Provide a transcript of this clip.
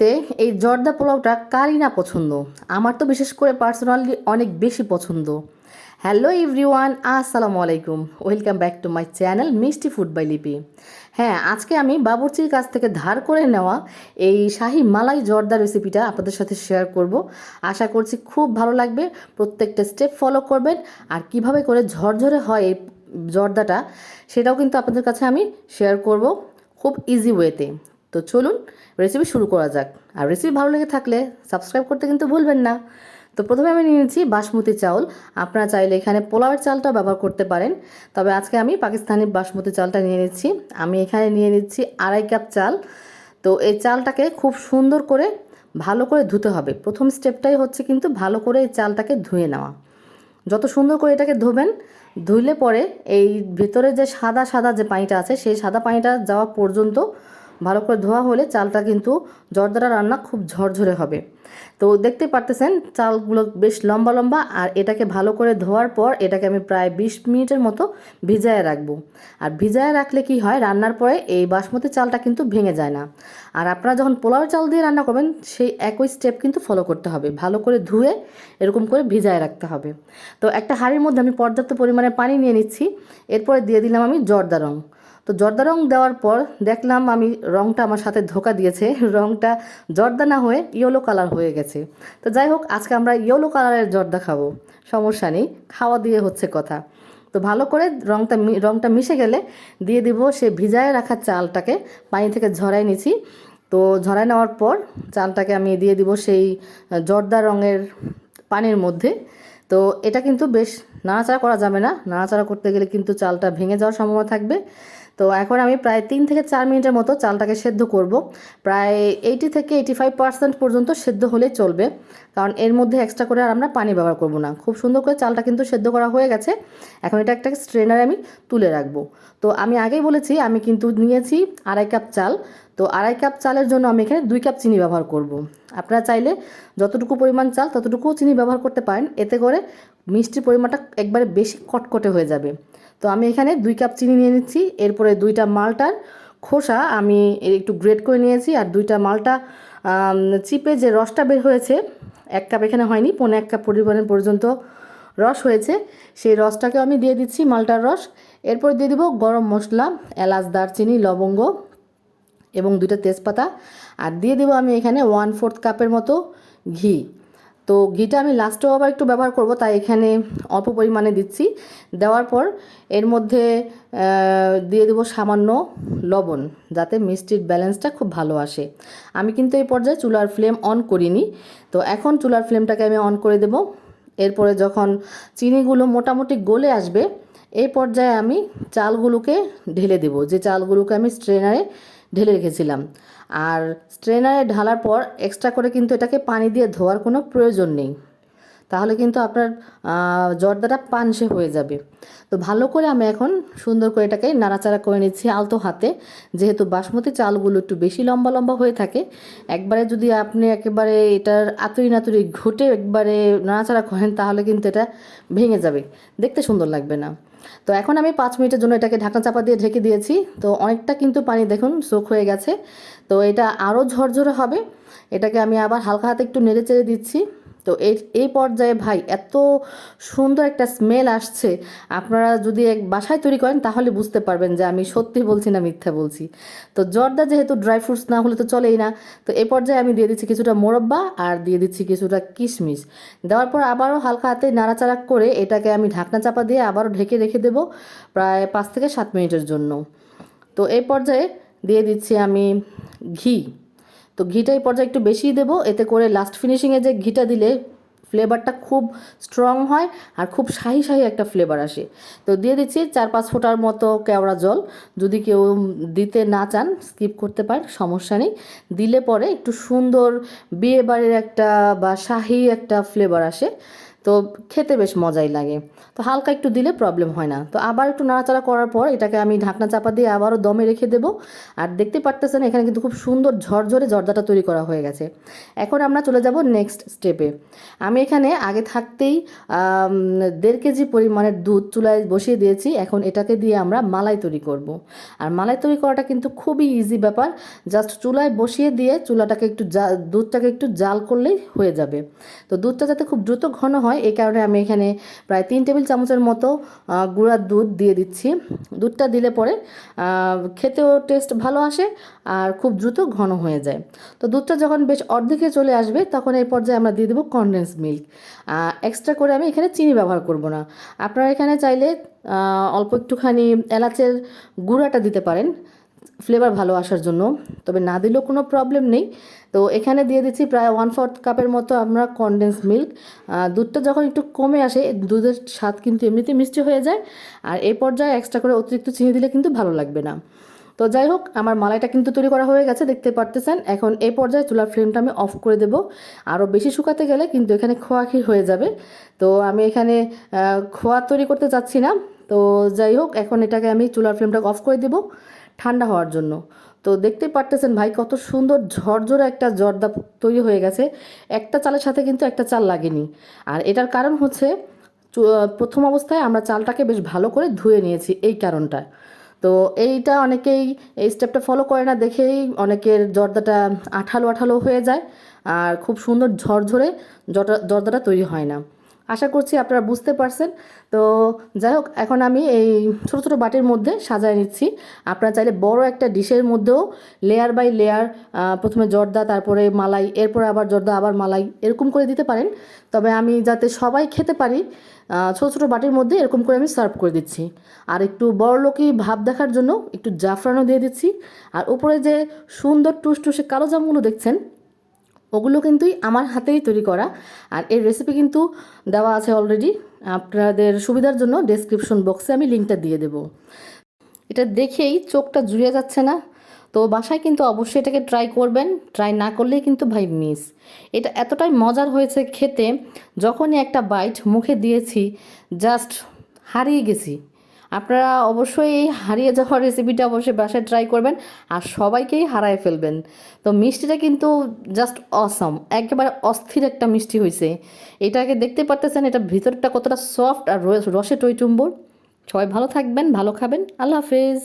বাড়িতে এই জর্দা পোলাওটা কারই না পছন্দ? আমার তো বিশেষ করে পার্সোনালি অনেক বেশি পছন্দ। হ্যালো এভরিওয়ান, আসসালামু আলাইকুম। Welcome back to my channel মিষ্টি ফুড বাই লিপি। হ্যাঁ আজকে আমি বাবুর্চির কাছ থেকে ধার করে নেওয়া এই শাহি মালাই জর্দা রেসিপিটা আপনাদের সাথে শেয়ার করব। আশা করছি খুব ভালো লাগবে, প্রত্যেকটা স্টেপ ফলো করবেন। আর কীভাবে করে ঝরঝরে হয় এই জর্দাটা, সেটাও কিন্তু আপনাদের কাছে আমি শেয়ার করব খুব ইজি ওয়েতে তো চলুন রেসিপি শুরু করা যাক। আর রেসিপি ভালো লেগে থাকলে সাবস্ক্রাইব করতে কিন্তু ভুলবেন না। তো প্রথমে আমি নিয়ে নিচ্ছি বাসমতি চাউল। আপনারা চাইলে এখানে পোলাওয়ের চালটা ব্যবহার করতে পারেন। তবে আজকে আমি পাকিস্তানি বাসমতি চালটা নিয়ে নিচ্ছি। আমি এখানে নিয়ে নিচ্ছি আড়াই কাপ চাল। তো এই চালটাকে খুব সুন্দর করে ভালো করে ধুতে হবে। প্রথম স্টেপটাই হচ্ছে কিন্তু ভালো করে এই চালটাকে ধুয়ে নেওয়া। যত সুন্দর করে এটাকে ধোবেন, ধুইলে পরে এই ভেতরে যে সাদা সাদা যে পানিটা আছে, সেই সাদা পানিটা যাওয়া পর্যন্ত ভালো করে ধোয়া হলে চালটা কিন্তু জর্দাটা রান্না খুব ঝরঝরে হবে। তো দেখতে পারতেছেন চালগুলো বেশ লম্বা লম্বা আর এটাকে ভালো করে ধোয়ার পর এটাকে আমি প্রায় বিশ মিনিটের মতো ভিজায় রাখব। আর ভিজায় রাখলে কি হয়, রান্নার পরে এই বাসমতি চালটা কিন্তু ভেঙে যায় না। আর আপনারা যখন পোলাও চাল দিয়ে রান্না করবেন, সেই একই স্টেপ কিন্তু ফলো করতে হবে। ভালো করে ধুয়ে এরকম করে ভিজায় রাখতে হবে। তো একটা হাঁড়ির মধ্যে আমি পর্যাপ্ত পরিমাণে পানি নিয়ে নিচ্ছি। এরপরে দিয়ে দিলাম আমি জর্দা রং। তো জর্দা রং দেওয়ার পর দেখলাম আমি রংটা আমার সাথে ধোকা দিয়েছে। রংটা জর্দা না হয়ে ইয়েলো কালার হয়ে গেছে। তো যাই হোক, আজকে আমরা ইয়েলো কালারের জর্দা খাব। সমস্যা নেই, খাওয়া দিয়ে হচ্ছে কথা। তো ভালো করে রংটা রংটা মিশে গেলে দিয়ে দিব সে ভিজায় রাখা চালটাকে। পানি থেকে ঝরাই নিছি। তো ঝরাই নেওয়ার পর চালটাকে আমি দিয়ে দিব সেই জর্দা রঙের পানির মধ্যে। তো এটা কিন্তু বেশ নাড়াচাড়া করা যাবে না। নাড়াচাড়া করতে গেলে কিন্তু চালটা ভেঙে যাওয়ার সম্ভাবনা থাকবে। তো এখন আমি প্রায় তিন থেকে চার মিনিটের মতো চালটাকে সেদ্ধ করব। প্রায় এইটি থেকে এইটি ফাইভ পার্সেন্ট পর্যন্ত সেদ্ধ হলেই চলবে। কারণ এর মধ্যে এক্সট্রা করে আর আমরা পানি ব্যবহার করব না। খুব সুন্দর করে চালটা কিন্তু সেদ্ধ করা হয়ে গেছে। এখন এটা একটা স্ট্রেনারে আমি তুলে রাখব। তো আমি আগেই বলেছি, আমি কিন্তু নিয়েছি আড়াই কাপ চাল। তো আড়াই কাপ চালের জন্য আমি এখানে দুই কাপ চিনি ব্যবহার করব। আপনারা চাইলে যতটুকু পরিমাণ চাল, ততটুকুও চিনি ব্যবহার করতে পারেন। এতে করে মিষ্টির পরিমাণটা একবারে বেশি কটকটে হয়ে যাবে। তো আমি এখানে দুই কাপ চিনি নিয়ে নিচ্ছি। এরপরে দুইটা মালটার খোসা আমি একটু গ্রেট করে নিয়েছি আর দুইটা মালটা চিপে যে রসটা বের হয়েছে, এক কাপ এখানে হয়নি, পৌনে এক কাপ পরিমাণের পর্যন্ত রস হয়েছে। সেই রসটাকেও আমি দিয়ে দিচ্ছি মালটার রস। এরপর দিয়ে দিব গরম মশলা, এলাচ, দারচিনি, লবঙ্গ এবং দুইটা তেজপাতা। আর দিয়ে দেবো আমি এখানে ওয়ান ফোর্থ কাপের মতো ঘি। তো ঘিটা আমি লাস্টেও আবার একটু ব্যবহার করব, তাই এখানে অল্প পরিমাণে দিচ্ছি। দেওয়ার পর এর মধ্যে দিয়ে দেবো সামান্য লবণ, যাতে মিষ্টির ব্যালেন্সটা খুব ভালো আসে। আমি কিন্তু এই পর্যায়ে চুলার ফ্লেম অন করিনি। তো এখন চুলার ফ্লেমটাকে আমি অন করে দেব। এরপরে যখন চিনিগুলো মোটামুটি গলে আসবে, এই পর্যায়ে আমি চালগুলোকে ঢেলে দেব। যে চালগুলোকে আমি স্ট্রেনারে ঢেলে রেখেছিলাম। আর স্ট্রেনারে ঢালার পর এক্সট্রা করে কিন্তু এটাকে পানি দিয়ে ধোয়ার কোনো প্রয়োজন নেই। তাহলে কিন্তু আপনার জর্দাটা পানসে হয়ে যাবে। তো ভালো করে আমি এখন সুন্দর করে এটাকে নাড়াচাড়া করে নিচ্ছি আলতো হাতে। যেহেতু বাসমতি চালগুলো একটু বেশি লম্বা লম্বা হয়ে থাকে, একবারে যদি আপনি একেবারে এটার আতুরি নাতুরি ঘুটে একবারে নাড়াচাড়া করেন, তাহলে কিন্তু এটা ভেঙে যাবে। দেখতে সুন্দর লাগবে না। তো এখন আমি পাঁচ মিনিটের জন্য এটাকে ঢাকনা চাপা দিয়ে ঢেকে দিয়েছি। তো অনেকটা কিন্তু পানি দেখুন সোক হয়ে গেছে। তো এটা আরও ঝরঝরে হবে। এটাকে আমি আবার হালকা হাতে একটু নেড়ে চেড়ে দিচ্ছি। তো এই এই পর্যায়ে ভাই এত সুন্দর একটা স্মেল আসছে, আপনারা যদি এক বাসায় তৈরি করেন তাহলে বুঝতে পারবেন যে আমি সত্যি বলছি না মিথ্যা বলছি। তো জর্দা যেহেতু ড্রাই ফ্রুটস না হলে তো চলেই না, তো এই পর্যায়ে আমি দিয়ে দিচ্ছি কিছুটা মোরব্বা আর দিয়ে দিচ্ছি কিছুটা কিশমিশ। দেওয়ার পর আবারও হালকা হাতে নাড়াচাড়া করে এটাকে আমি ঢাকনা চাপা দিয়ে আবারও ঢেকে রেখে দেবো প্রায় পাঁচ থেকে সাত মিনিটের জন্য। তো এই পর্যায়ে দিয়ে দিচ্ছি আমি ঘি। তো ঘিটা এই পর্যায়ে একটু বেশিই দেবো। এতে করে লাস্ট ফিনিশিংয়ে যে ঘিটা দিলে ফ্লেভারটা খুব স্ট্রং হয় আর খুব শাহি শাহি একটা ফ্লেভার আসে। তো দিয়ে দিচ্ছি চার পাঁচ ফোঁটার মতো কেওড়া জল। যদি কেউ দিতে না চান স্কিপ করতে পারেন সমস্যা নেই। দিলে পরে একটু সুন্দর বিয়ে বাড়ির একটা বা শাহি একটা ফ্লেভার আসে। তো খেতে বেশ মজাই লাগে। তো হালকা একটু দিলে প্রবলেম হয় না। তো আবার একটু নাড়াচাড়া করার পর এটাকে আমি ঢাকনা চাপা দিয়ে আবারও দমে রেখে দেবো। আর দেখতে পারতেছেন এখানে কিন্তু খুব সুন্দর ঝরঝরে জর্দাটা তৈরি করা হয়ে গেছে। এখন আমরা চলে যাব নেক্সট স্টেপে আমি এখানে আগে থাকতেই দেড় কেজি পরিমাণের দুধ চুলায় বসিয়ে দিয়েছি। এখন এটাকে দিয়ে আমরা মালাই তৈরি করব। আর মালাই তৈরি করাটা কিন্তু খুবই ইজি ব্যাপার। জাস্ট চুলায় বসিয়ে দিয়ে চুলাটাকে একটু দুধটাকে একটু জাল করলেই হয়ে যাবে। তো দুধটা যাতে খুব দ্রুত ঘন হয় এই কারণে আমি এখানে প্রায় তিন টেবিল চামচের মতো গুঁড়ার দুধ দিয়ে দিচ্ছি। দুধটা দিলে পরে খেতেও টেস্ট ভালো আসে আর খুব দ্রুত ঘন হয়ে যায়। তো দুধটা যখন বেশ অর্ধেকে চলে আসবে, তখন এই পর্যায়ে আমরা দিয়ে দেবো কনডেন্স মিল্ক এক্সট্রা করে আমি এখানে চিনি ব্যবহার করব না। আপনারা এখানে চাইলে অল্প একটুখানি এলাচের গুঁড়াটা দিতে পারেন। ফ্লেভার ভালো আসার জন্য, তবে না দিলেও কোনো প্রবলেম নেই। তো এখানে দিয়ে দিচ্ছি প্রায় ওয়ান ফোর্থ কাপের মতো আমরা কনডেন্স মিল্ক দুধটা যখন একটু কমে আসে, দুধের স্বাদ কিন্তু এমনিতে মিষ্টি হয়ে যায়। আর এই পর্যায়ে এক্সট্রা করে অতিরিক্ত চিনি দিলে কিন্তু ভালো লাগবে না। তো যাই হোক, আমার মালাইটা কিন্তু তৈরি করা হয়ে গেছে, দেখতে পারতেছেন। এখন এই পর্যায়ে চুলার ফ্লেমটা আমি অফ করে দেব। আরও বেশি শুকাতে গেলে কিন্তু এখানে খোয়া ক্ষীর হয়ে যাবে। তো আমি এখানে খোয়া তৈরি করতে চাচ্ছি না। তো যাই হোক, এখন এটাকে আমি চুলার ফ্লেমটা অফ করে দেব। ঠান্ডা হওয়ার জন্য। তো দেখতেই পারতেছেন ভাই, কত সুন্দর ঝরঝরে একটা জর্দা তৈরি হয়ে গেছে। একটা চালের সাথে কিন্তু একটা চাল লাগেনি। আর এটার কারণ হচ্ছে প্রথম অবস্থায় আমরা চালটাকে বেশ ভালো করে ধুয়ে নিয়েছি এই কারণটা তো এইটা অনেকেই এই স্টেপটা ফলো করে না দেখেই অনেকের জর্দাটা আঠালো আঠালো হয়ে যায়। আর খুব সুন্দর ঝরঝরে জর্দা জর্দাটা তৈরি হয় না। আশা করছি আপনারা বুঝতে পারছেন। তো যাই হোক, এখন আমি এই ছোটো ছোটো বাটির মধ্যে সাজায় নিচ্ছি। আপনারা চাইলে বড় একটা ডিশের মধ্যেও লেয়ার বাই লেয়ার প্রথমে জর্দা, তারপরে মালাই, এরপরে আবার জর্দা, আবার মালাই, এরকম করে দিতে পারেন। তবে আমি যাতে সবাই খেতে পারি ছোটো ছোটো বাটির মধ্যে এরকম করে আমি সার্ভ করে দিচ্ছি। আর একটু বড় লোকই ভাব দেখার জন্য একটু জাফরানও দিয়ে দিচ্ছি। আর উপরে যে সুন্দর টুসটুসে কালো জামগুলো দেখছেন ওগুলো কিন্তুই আমার হাতেই তৈরি করা। আর এর রেসিপি কিন্তু দেওয়া আছে অলরেডি আপনাদের সুবিধার জন্য ডেসক্রিপশন বক্সে আমি লিঙ্কটা দিয়ে দেব। এটা দেখেই চোখটা জুড়ে যাচ্ছে না। তো বাসায় কিন্তু অবশ্যই এটাকে ট্রাই করবেন। ট্রাই না করলেই কিন্তু ভাই মিস এটা এতটাই মজার হয়েছে খেতে, যখনই একটা বাইট মুখে দিয়েছি জাস্ট হারিয়ে গেছি। আপনারা অবশ্যই এই হারিয়ে যাওয়ার রেসিপিটা অবশ্যই বাসায় ট্রাই করবেন আর সবাইকেই হারায় ফেলবেন। তো মিষ্টিটা কিন্তু জাস্ট অসম একেবারে অস্থির একটা মিষ্টি হয়েছে এটাকে দেখতে পারতেছেন, এটা ভিতরটা কতটা সফট আর রসে টইটুম্বর সবাই ভালো থাকবেন, ভালো খাবেন। আল্লাহ হাফেজ।